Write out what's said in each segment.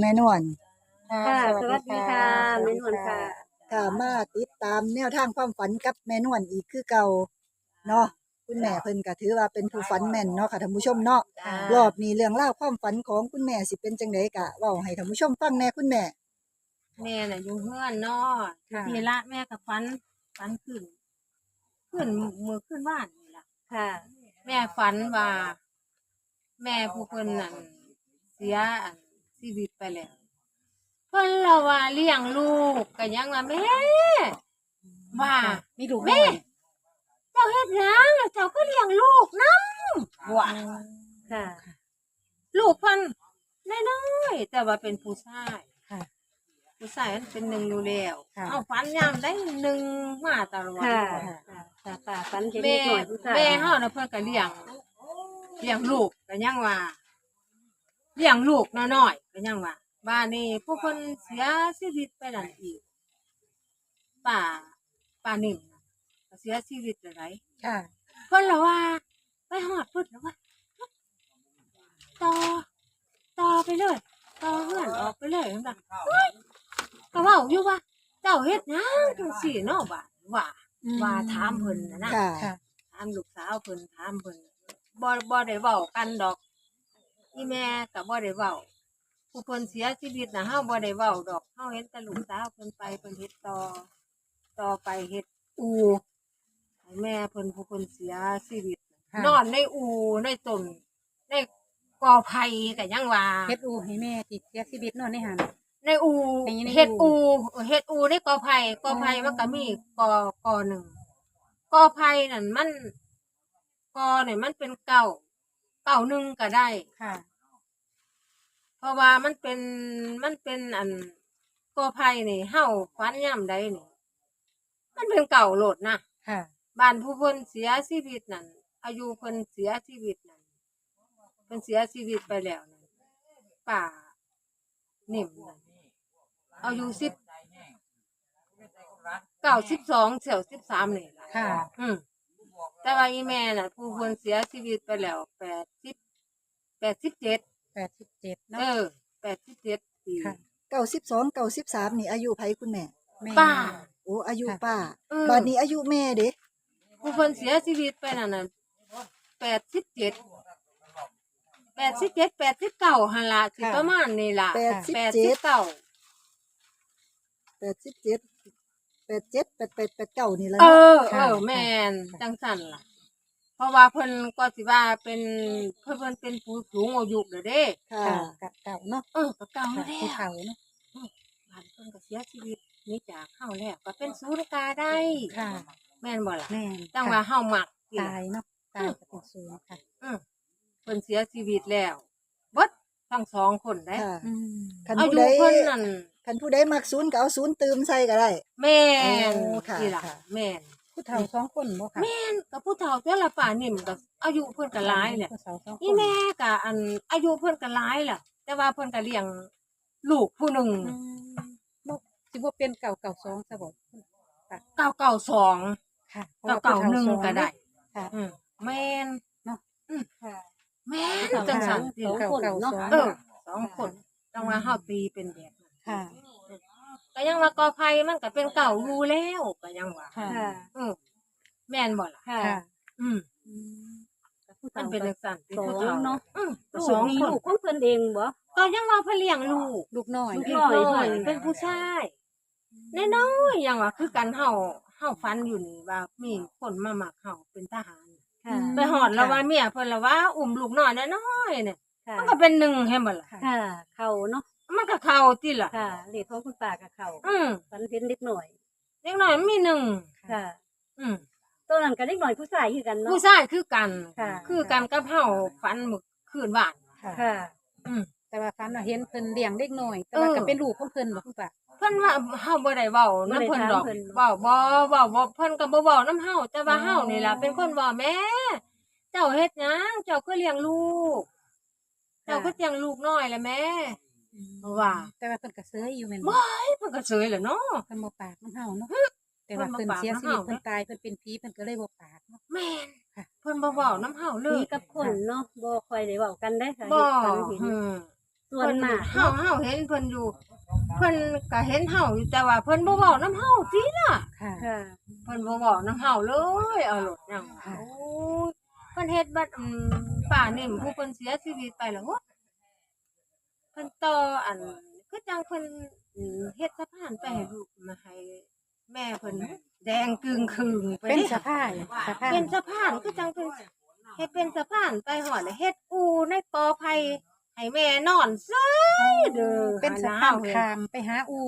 แม่นวลค่ะสวัสดีค่ะแม่นวลค่ะ ค่ะมาติดตามแนวทางความฝันกับแม่นวลอีกคือเก่าเนาะคุณแม่เพิ่นก็ถือว่าเป็นผู้ฝันแม่นเนาะค่ะท่านผู้ชมเนาะค่ะรอบนี้เรื่องราวความฝันของคุณแม่สิเป็นจังไดกะเว้าให้ท่านผู้ชมฟังแหน่คุณแม่ แม่น่ะอยู่เฮือนเนาะค่ะ ทีละแม่กับฟันฟันขึ้น ขึ้นมือขึ้นบ้านนี่ล่ะ ค่ะ แม่ฝันว่า แม่ผู้เพิ่นนั่นเสียอัน ชีวิตไปแล้วเพิ่นละว่าเลี้ยงลูกก็ยังว่าแม่ว่ามีลูกแม่เจ้าเฮ็ดหยังแล้วเจ้าก็เลี้ยงลูกนำว่าค่ะ ลูกเพิ่นน้อยๆแต่ว่าเป็นผู้ชายค่ะ ผู้ชายมันเป็นหนึ่งอยู่แล้วค่ะ เอาฝันยามได้หนึ่งมาตลอดค่ะเลยค่ะค่ะค่ะฝันเห็นแม่เด็กหน่อยผู้ชายแม่เฮาน่ะเพิ่นก็เลี้ยงเลี้ยงลูกก็ยังว่า เลี้ยงลูกน้อยๆก็ยังว่าบ้านนี้ผู้เพิ่นเสียชีวิตไปนั่นอีกป้าป้านิ่มน่ะก็เสียชีวิตไปไหนค่ะ เพิ่นละว่า ไปหอดพุ่นแล้วว่าต่อต่อไปเลยต่อเฮือนออกไปเลยเห็นบ่เฮ้ยก็เว้าอยู่ว่าเจ้าเฮ็ดหยังจังซี่เนาะว่าว่าว่าถามเพิ่นน่ะนะ ค่ะ ถามลูกสาวเพิ่นถามเพิ่นบ่บ่ได้เว้ากันดอก อีแม่ก็บ่ได้เว้าผู้เพิ่นเสียชีวิตน่ะเฮาบ่ได้เว้าดอกเฮาเห็นแต่ลูกสาวเพิ่นไปเพิ่นเฮ็ดต่อ ต่อไปเฮ็ดอูให้แม่เพิ่นผู้เพิ่นเสียชีวิต ค่ะนอนในอูในต้นในกอไผ่ก็ยังว่าเฮ็ดอูให้แม่ติดเสียชีวิตนอนในหัน ในอูในในเฮ็ดอู่อูเฮ็ดอูในกอไผ่กอไผ่อ๋อมันก็มีกอกอหนึ่งกอไผ่นั่นมันกอเนี่ยมันเป็นเก่า เก่าหนึ่งก็ได้ ค่ะ เพราะว่ามันเป็นมันเป็นอันกอไผ่นี่เฮาฟันย่ำใดนี่ มันเป็นเก่าโหลดนะค่ะ บ้านผู้เพิ่นเสียชีวิตนั่นอายุเพิ่นเสียชีวิตนั่นเพิ่นเสียชีวิตไปแล้วนั่นป่านิ่มนั่นอายุสิบเก้าสิบสองเสี่ยวสิบสามนี่ล่ะค่ะ อืม แต่ว่าอีแม่น่ะ ผู้เพิ่นเสียชีวิตไปแล้วแปดสิบแปดสิบเจ็ดแปดสิบเจ็ดเอเนาะอแปดสิบเจ็ดปีค่ะ เก้าสิบสองเก้าสิบสามนี่อายุไผคุณแม่ แม่ ป้า โอ้อายุค่ะ ป้าเออ บัดนี้อายุแม่เด้ผู้เพิ่นเสียชีวิตไปนั่นน่ะแปดสิบเจ็ดแปดสิบเจ็ดแปดสิบเก้าหันละสิประมาณนี่ล่ะแปดสิบแปดเจ็สิดบเก้าแปดสิบเจ็ดแปดเจ็ดแปดแปดแปดเก้านี่แหละเอเนาะอเออแม่นจังสันล่ะ เพราะว่าเพิ่นก็สิว่าเป็นเพิ่นเพิ่นเป็นผู้สูงอายุเด้อเด้ค่ะค่ะกับเก่าเนาะเออก็เก่าค่ะแล้วผู้เฒ่าเนาะบ้านเพิ่นก็เสียชีวิตหนี่จากเฮาแล้วก็เป็นศูนย์กาได้ ค่ะแม่นบ่ล่ะแม่นจังว่าเฮามักนี่ตาล่ะยเนาะตายกับเป็นศูนย์ค่ะอือเพิ่นเสียชีวิตแล้วเบิดทั้งสองคนได้ค่ะอืมคันอาผู้ยุใดเพิ่นนั่น คันผู้ใดมักศูนย์ก็เอาศูนย์เติมใส่ก็ได้ แม่นโอ้ค่ะนี่ล่ะค่ะ แม่นผู้เฒ่าสองคนบ่ค่ะแม่นกับผู้เฒ่าแต่ละป่านิ่มก็อายุเพิ่นก็หลายแหละผู้เฒ่าสองคนอีแม่ก็อันอายุเพิ่นก็หลายแหละแต่ว่าเพิ่นก็เลี้ยงลูกผู้หนึ่งอืมบ่สิบ่เป็นเก่าเก่าสองซะบ่เก้าเก้าสองค่ะเก้าเก้าหนึ่งก็ได้ค่ะ อืมแม่นเนาะอืมค่ะ แม่นจังสันติสองคนเนาะเออสองคนจังว่าเฮาตีเป็นแบบนั้น ค่ะ ก็ยังว่ากอไผ่มันก็เป็นเก่าอยู่แล้วก็ยังว่าค่ะอืมแม่นบ่ล่ะ ค่ะ อืมผู้มันเฒ่าเป็นจังซั่นติสองผู้ฒ่เนาะอืมลูสอกงมีคนลูกของเพิ่นเองบ่ ก็ยังว่าเพิ่นเลี้ยงลูก ลูกน้อย ลูกเด้น้อยเพิ่นเป็นผู้ชายน้อยๆอย่างว่าคือกันเฮาเฮาฝันอยู่นี่ว่ามีคนมามักเฮาเป็นทหาร ค่ะ ไปหอดแล้วว่าเมียเพิ่นละว่าอุ้มลูกน้อยน้อยๆเนี่ยค่ะ มันก็เป็นหนึ่งให้บ่ล่ะ ค่ะ เข้าเนาะ มันก็เข้าติล่ะ ค่ะเลขของคุณป้าก็เข้าอืมฝันเห็นเด็กหน่อยเด็กน้อยมันมีหนึ่งค่ะอืมตัวนั้นก็เด็กหน่อยผู้ชายคือกันเนาะ ผู้ชายคือกัน ค่ะ คือกันกับเฮาฝันมื้อคืนว่าน ค่ะ อืม แต่ว่าฝันว่าเห็นเพิ่นเลี้ยงเด็กน้อย แต่ว่าเออ ก็เป็นลูกของเพิ่นบ่คุณป้าเพิ่นว่าเฮาบ่ได้เว้านํเพิ่นดอกบ่ได้ถามเพิ่น เว้าบ่เว้าบ่เพิ่นก็บ่เว้านํเฮาแต่ว่าอ๋อเฮานี่ล่ะเป็นคนเว้าแม่เจ้าเฮ็ดหยังเจ้าก็เลี้ยงลูก เจ้าก็เลี้ยงลูกน้อยแหละแม่ ว่าแต่ว่าเพิ่นก็เซยอยู่แม่นบ่บ่เพิ่นก็เฉยแหละเนาะ เพิ่นบ่ปากมันเฮาเนาะแต่ว่าเพิ่เพิ่นนบ่ปากเสียมันชีวิตเฮาเพิ่นตายเพิ่นเป็นผีเพิ่นก็เลยบ่ปากเนาะ แม่นค่ะ เพิ่นบ่เว้านํเฮาเลผียกับคนเนาะบ่ค่อยได้เว้ากันได้ค่ะบ่ฝันเห็นอืม ส่วนมากเฮาเฮาเห็นเพิ่นอยู่ เพิ่นก็เห็นเฮาอยู่แต่ว่าเพิ่นบ่เว้านํเฮาติล่ะค่ะ ค่ะ เพิ่นบ่เว้านํเฮาเลยเอารถหยังว่าโอ้ยเพิ่นเฮ็ดบัดอืมป้านิ่มผู้เพิ่นเสียชีวิตไปแล้วโห เพิ่นต่ออันคือจังเพิ่นอืมเฮ็ดสะพานไปให้ลูกมาให้แม่เพิ่นแดงกึ่งครึงไปเป็นด้สะพายสะพายเป็นสะพานคือจังเพิ่นเฮ็ดเป็นสะพานไปหอดเฮ็ดอูในปอไผ่ให้แม่นอนซ้ยเด้อเป็นสะหพานเห็คามไปหาอู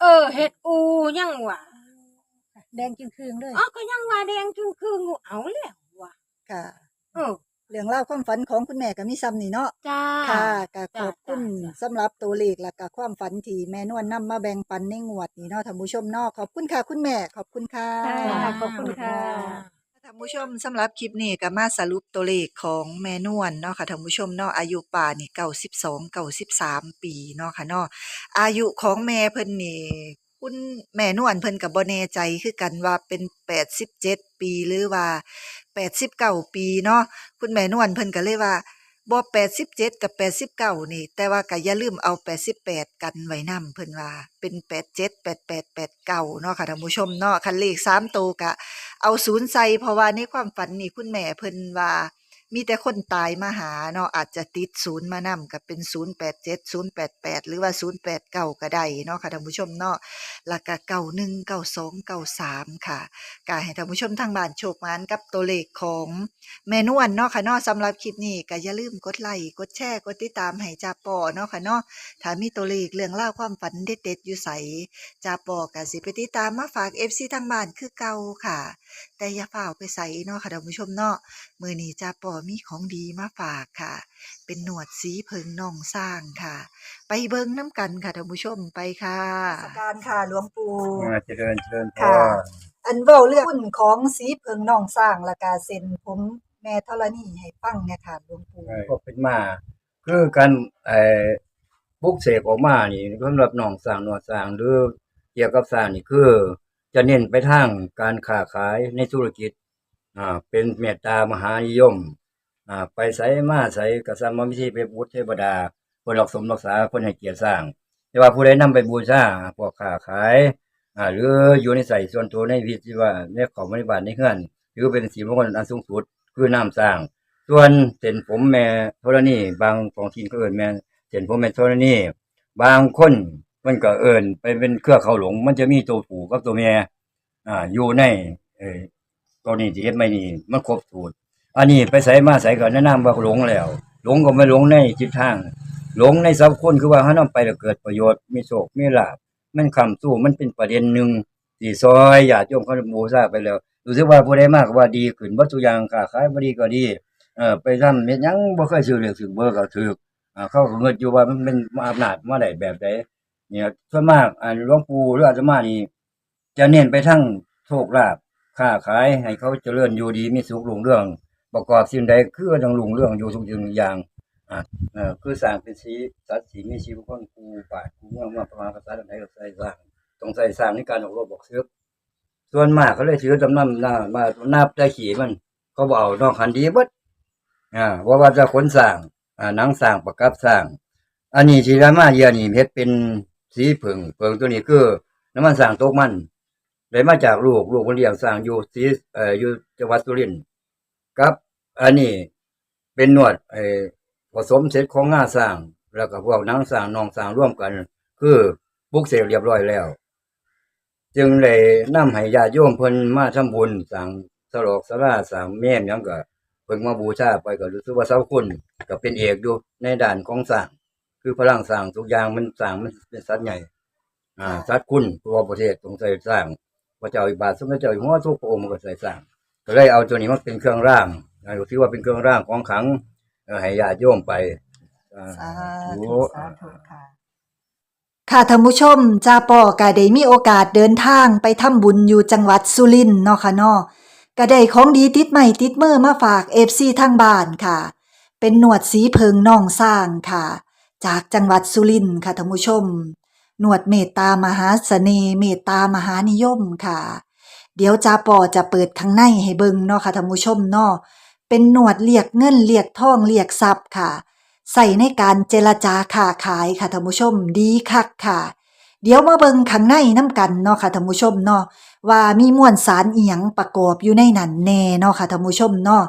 เออเฮ็ดอูยังวะแดงจึงคืงเลยอ๋อก็ยังว่าแดงจึงคืองูเอาแล้ววะค่ะ เออเรื่องราวความฝันของคุณแม่ก็มีซ้ำนี่เนาะ จ้า ค่ะก็ขจ้ะอบคุณจ้ะ สำหรับตัวเลขและก็ความฝันที่แม่นวลนำมาแบ่งปันในงวดนี้เนาะท่านผู้ชมเนาะขอบคุณค่ะคุณแม่ ขอบคุณค่ะค่ะ ขอบคุณค่ะ ท่านผู้ชมสำหรับคลิปนี้ก็มาสรุปตัวเลขของแม่นวลเนาะค่ะท่านผู้ชมเนาะอายุป่านี่92 93ปีเนาะค่ะเนาะอายุของแม่เพิ่นนี่คุณแม่นวลเพิ่นก็บ่แน่ใจคือกันว่าเป็น87ปีหรือว่า ปดสิบเก้าปีเนาะคุณแม่นวลเพิ่นก็เลยว่าบ่87กับแปดสิบเก้านี่ แต่ว่าก็อย่าลืมเอาแปดสิบแปดกันไว้นำเพิ่นว่า เป็นแปดเจ็ดแปดแปดแปดเก้าเนาะค่ะท่านผู้ชมเนาะคันเลข3ตัวกะ เอาศูนย์ใส่เพราะว่าในความฝันนี่คุณแม่เพิ่นว่า มีแต่คนตายมาหาเนาะอาจจะติดศูนย์มานำก็เป็น 087 088 หรือว่า 089 ก็ได้เนาะค่ะท่านผู้ชมเนาะแล้วก็91 92 93 ค่ะก็ให้ท่านผู้ชมทางบ้านโชคหมานกับตัวเลขของแม่นวลเนาะค่ะเนาะสำหรับคลิปนี้ก็อย่าลืมกดไลค์กดแชร์กดติดตามให้จ่าปอเนาะค่ะเนาะถ้ามีตัวเลขเรื่องเล่าความฝันเด็ดๆอยู่ไสจ่าปอก็สิไปติดตามมาฝาก FC ทางบ้านคือเก่าค่ะ แต่อย่าเฝ้าไปใส่เนาะค่ะท่านผู้ชมเนาะมื้อนี้จ่าปอมีของดีมาฝากค่ะ เป็นหนวดสีเพิงน่องสร้างค่ะ ไปเบิ่งน้ำกันค่ะท่านผู้ชมไปค่ะสการค่ะหลวงปู่อ่าเจริญเจริญพค่ะรอันเว้าเรื่องหุ้นของสีเพิงน่องสร้างและกาเซ็นผมแม่ธรณีให้ฟังเนี่ยค่ะหลวงปู่ก็เป็นมาคือการไอ้บุกเสกออกมานี่สำหรับหนองสร้างหนวดสร้างหรือเกี่ยวกับสร้างนี่คือจะเน้นไปทางการค้าขายในธุรกิจ อ่า เป็นเมตตามหานิยม อ่าไปใส่มาใส่กษัตริย์มิธีไปบูชเทวดา คนรักสมรักษาคนให้เกียรติสร้าง แต่ว่าผู้ใดนำไปบูชาพวกค้าขายอ่าหรืออยู่ในใส่ส่วนตัวในวิธีว่าในของบริบาลในเฮือนหรือเป็นสีมงคลอันสูงสุดคือน้ำสร้าง ส่วนเส้นผมแม่ธรณีบางของทีนก็เอินแม่เส้นผมแม่ธรณีบางคนมันก็เอินไปเป็นเครือเขาหลง มันจะมีตัวผู้กับตัวแม่อ่าอยู่ในเออตัวนี้ที่เฮ็ดไม่นี่มันครบสูตร อันนี้ไปใส่มาใส่ก็แนะนำว่าหลงแล้ว หลงก็ไม่หลงในจิตทาง หลงในสัพคนคือว่าถ้านำไปแล้วเกิดประโยชน์มีโชคมีลาภมันคำสู้มันเป็นประเด็นหนึ่งที่ซอยญาติโยมเขาบูชาไปแล้วรู้สึกว่าผู้ใดมากว่าดีขึ้นวัตถุอย่างค้าขายบดีก็ดีเออไปทำเม็ดยังบ่เคยซื้อเลขซื้อเบอร์ก็ถูกอ่าเขาเงินอยู่ว่ามันเป็นอำนาจมาได้แบบใดเนี่ยส่วนมากอันหลวงปู่หรืออาตมานี่จะเน้นไปทั้งโชคลาภค้าขายให้เขาเจริญอยู่ดีมีสุขรุ่งเรื่อง ประกอบสิ่งใดคือต้องรุ่งเรื่องอยู่ทุกสิ่งทุกอย่างอ่าเออคือสร้างเป็นสีสัตว์สีมีชีวิตคนครูป่าครูเมืองมาประมาณภาษาใดก็ใส่สร้างต้องใส่สร้างในการออกรบบอกซื้อส่วนมากเขาเลยถือจำนำหน้ามานับได้ขี่มันเขาบอกเอานอกคันดีเบิดอ่าว่าว่าจะขนสร้างอ่าหนังสร้างประกับสร้าง อันนี้ที่รามาเยียนี่เฮ็ดเป็นสีผึ่งเผึ่งตัวนี้คือน้ำมันสร้างตกมันได้มาจากลูกลูกคนเลี้ยงสร้างอยู่สีเอ่ออยู่จังหวัดสุรินทร์ครับ อันนี้เป็นนวดเอ่อผสมเสร็จของง่าสร้าง แล้วก็พวกนังสร้างนองสร้างร่วมกัน คือปุกเสกเรียบร้อยแล้ว จึงเลยนำให้ญาติโยมเพิ่นมาทำบุญสร้างสลอกสลาสร้างแม่นยังก็เพิ่งมาบูชาไปก็รู้สึกว่าเสาคุณก็เป็นเอกอยู่ในด้านของสร้าง คือพลังสร้างทุกอย่างมันสร้างมันเป็นสัตว์ใหญ่ อ่าสัตว์คุณตัวประเทศต้องใส่สร้างพระเจ้าอิบาทสมเด็จเจ้าอยู่หัวทุกพระองค์มันก็ใส่สร้างก็เลยเอาตัวนี้มาเป็นเครื่องร่าง อ่าถือว่าเป็นเครื่องร่างของขลังเอ่อให้ญาติโยมไปอ่า สาโอ้ธุ สาธุค่ะ ค่ะท่านผู้ชมจาปอก็ได้มีโอกาสเดินทางไปทำบุญอยู่จังหวัดสุรินทร์เนาะค่ะเนาะก็ได้ของดีติดใหม่ติดมือมาฝาก FC ทางบ้านค่ะ เป็นหนวดสีเพิงน่องสร้างค่ะ จากจังหวัดสุรินทร์ค่ะท่านผู้ชม หนวดเมตตามหาเสน่ห์เมตตามหานิยมค่ะ เดี๋ยวจาปอจะเปิดข้างในให้เบิ่งเนาะค่ะท่านผู้ชมเนาะ เป็นหนวดเรียกเงินเรียกทองเรียกทรัพย์ค่ะ ใส่ในการเจรจาค้าขายค่ะท่านผู้ชมดีคักค่ะ เดี๋ยวมาเบิ่งข้างในน้ำกันเนาะค่ะท่านผู้ชมเนาะว่ามีมวลสารอีหยังประกอบอยู่ในนั้นแน่เนาะค่ะท่านผู้ชมเนาะ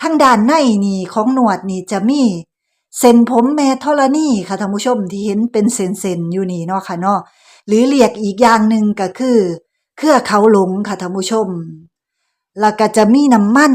ทางด้านในนี่ของหนวดนี่จะมีเส้นผมแม่ธรณีค่ะท่านผู้ชมที่เห็นเป็นเส้นๆอยู่นี่เนาะค่ะเนาะหรือเรียกอีกอย่างหนึ่งก็คือ เครือเขาหลงค่ะท่านผู้ชม แล้วก็จะมีน้ำมัน